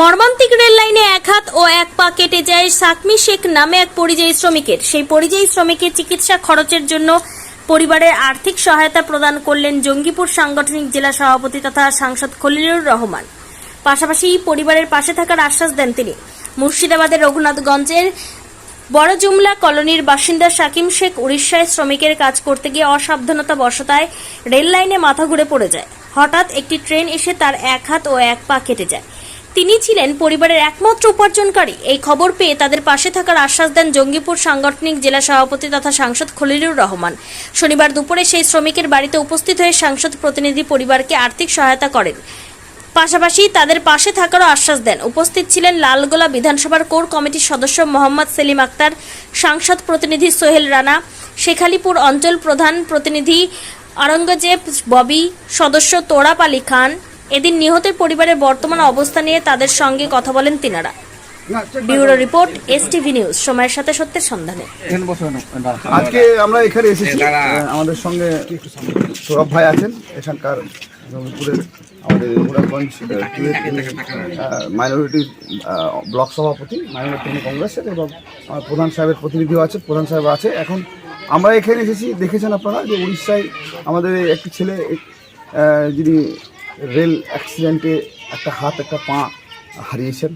মর্মান্তিক রেল লাইনে এক হাত ও এক পা কেটে যায় সাকমি শেখ নামে এক পরিযায়ী শ্রমিকের। সেই পরিযায়ী শ্রমিকের চিকিৎসা খরচের জন্য পরিবারের আর্থিক সহায়তা প্রদান করলেন জঙ্গিপুর সাংগঠনিক জেলা সভাপতি তথা সাংসদ খলিলুর রহমান। পাশাপাশি পরিবারের পাশে থাকার আশ্বাস দেন তিনি। মুর্শিদাবাদের রঘুনাথগঞ্জের বড় জুমলা কলোনির বাসিন্দা সাকিম শেখ উড়িষ্যায় শ্রমিকের কাজ করতে গিয়ে অসাবধানতা বশতায় রেল লাইনে মাথা ঘুরে পড়ে যায়। হঠাৎ একটি ট্রেন এসে তার এক হাত ও এক পা কেটে যায়। তিনি ছিলেন পরিবারের একমাত্র উপার্জনকারী। এই খবর পেয়ে তাদের পাশে থাকার আশ্বাস দেন জঙ্গিপুর সাংগঠনিক জেলা সভাপতি তথা সাংসদ খলিলুর রহমান। শনিবার দুপুরে সেই শ্রমিকের বাড়িতে উপস্থিত হয়ে সাংসদ প্রতিনিধি পরিবারকে আর্থিক সহায়তা করেন। পাশাপাশি তাদের পাশে থাকারও আশ্বাস দেন। উপস্থিত ছিলেন লালগোলা বিধানসভার কোর কমিটির সদস্য মোহাম্মদ সেলিম আক্তার, সাংসদ প্রতিনিধি সোহেল রানা, শেখালিপুর অঞ্চল প্রধান প্রতিনিধি আরঙ্গজেব ববি, সদস্য তোরাপ আলী খান এদিন নিহতের পরিবারের বর্তমান অবস্থা নিয়ে তাদের সঙ্গে কথা বলেন তিনারা। Bureau report S TV news সময়ের সাথে সত্যের সন্ধানে। আজকে আমরা এখানে এসেছি আমাদের সঙ্গে সৌরভ ভাই আছেন এখানকার জমিপুরের আমাদের রঘুনাথগঞ্জ মাইনরিটি ব্লক সভাপতি মাইনরিটি কংগ্রেসের এবং আমার প্রধান সাহেবের প্রতিনিধিও আছে প্রধান সাহেব আছে। এখন আমরা এখানে এসেছি দেখেছেন আপনারা যে উড়িষ্যায় আমাদের একটি ছেলে যিনি রেল অ্যাক্সিডেন্টে একটা হাত, একটা পা হারিয়েছেন।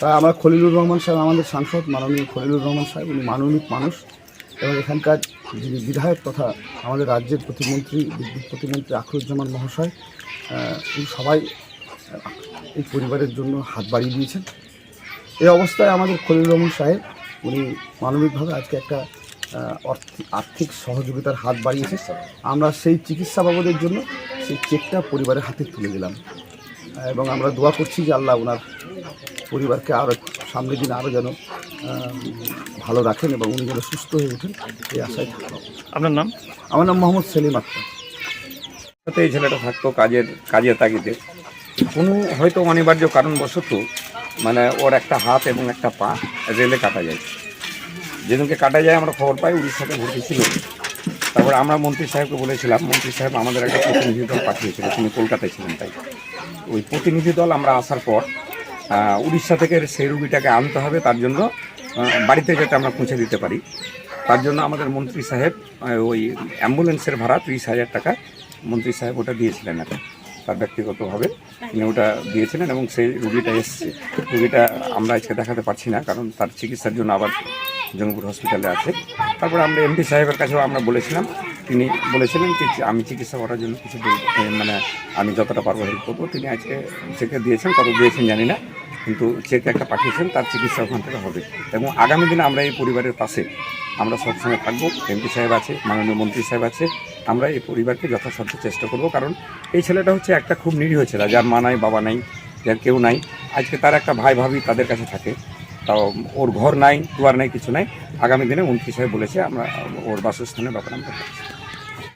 তা আমরা খলিলুর রহমান সাহেব, আমাদের সাংসদ মাননীয় খলিলুর রহমান সাহেব, উনি মানবিক মানুষ এবং এখানকার যিনি বিধায়ক তথা আমাদের রাজ্যের প্রতিমন্ত্রী, বিদ্যুৎ প্রতিমন্ত্রী আখরুজ্জামান মহাশয় উনি সবাই এই পরিবারের জন্য হাত বাড়িয়ে দিয়েছেন। এই অবস্থায় আমাদের খলিল রহমান সাহেব, উনি মানবিকভাবে আজকে একটা আর্থিক সহযোগিতার হাত বাড়িয়েছে আমরা সেই চিকিৎসা বাবদের জন্য সেই চেকটা পরিবারের হাতে তুলে দিলাম। এবং আমরা দোয়া করছি যে আল্লাহ ওনার পরিবারকে আরও সামনের দিন আরও যেন ভালো রাখেন এবং উনি যেন সুস্থ হয়ে ওঠেন এই আশায় থাকলাম। আপনার নাম? আমার নাম মোহাম্মদ সেলিম আক্তার। সাথে এই ছেলেটা থাকতো কাজের কাজের তাগিদে। কোনো হয়তো অনিবার্য কারণবশত মানে ওর একটা হাত এবং একটা পা রেলে কাটা যায়। যেদিনকে কাটা যায় আমরা খবর পাই উড়িষ্যাতে ভর্তি ছিল। তারপরে আমরা মন্ত্রী সাহেবকে বলেছিলাম, মন্ত্রী সাহেব আমাদের একটা প্রতিনিধি দল পাঠিয়েছিল, তিনি কলকাতায় ছিলেন তাই। ওই প্রতিনিধি দল আমরা আসার পর উড়িষ্যা থেকে সেই রুগীটাকে আনতে হবে, তার জন্য বাড়িতে যাতে আমরা পৌঁছে দিতে পারি। তার জন্য আমাদের মন্ত্রী সাহেব ওই অ্যাম্বুলেন্সের ভাড়া ত্রিশ হাজার টাকা মন্ত্রী সাহেব ওটা দিয়েছিলেন এখন। তার ব্যক্তিগতভাবে তিনি ওটা দিয়েছিলেন এবং সেই রুগীটা এসছে। রুগীটা আমরা আজকে দেখাতে পারছি না, কারণ তার চিকিৎসার জন্য আবার জঙ্গিপুর হসপিটালে আছে। তারপরে আমরা এমপি সাহেবের কাছেও আমরা বলেছিলাম, তিনি বলেছিলেন যে আমি চিকিৎসা করার জন্য কিছু মানে আমি যতটা পারব হেল্প করব। তিনি আজকে চেকে দিয়েছেন কত দিয়েছেন জানি না, কিন্তু চেক একটা পাঠিয়েছেন, তার চিকিৎসা ওখান থেকে হবে। এবং আগামী দিনে আমরা এই পরিবারের পাশে আমরা সবসময় থাকব। এমপি সাহেব আছে, মাননীয় মন্ত্রী সাহেব আছে, আমরা এই পরিবারকে যথাসাধ্য চেষ্টা করব। কারণ এই ছেলেটা হচ্ছে একটা খুব নিরীহ ছেলে, যার মা নাই, বাবা নাই, যার কেউ নাই। আজকে তার একটা ভাই, ভাবি তাদের কাছে থাকে। তাও ওর ঘর নাই, দুয়ার নাই, কিছু নাই আগামী দিনে মন্ত্রী সাহেব বলেছে, আমরা ওর বাসস্থানের ব্যাপারে আমরা।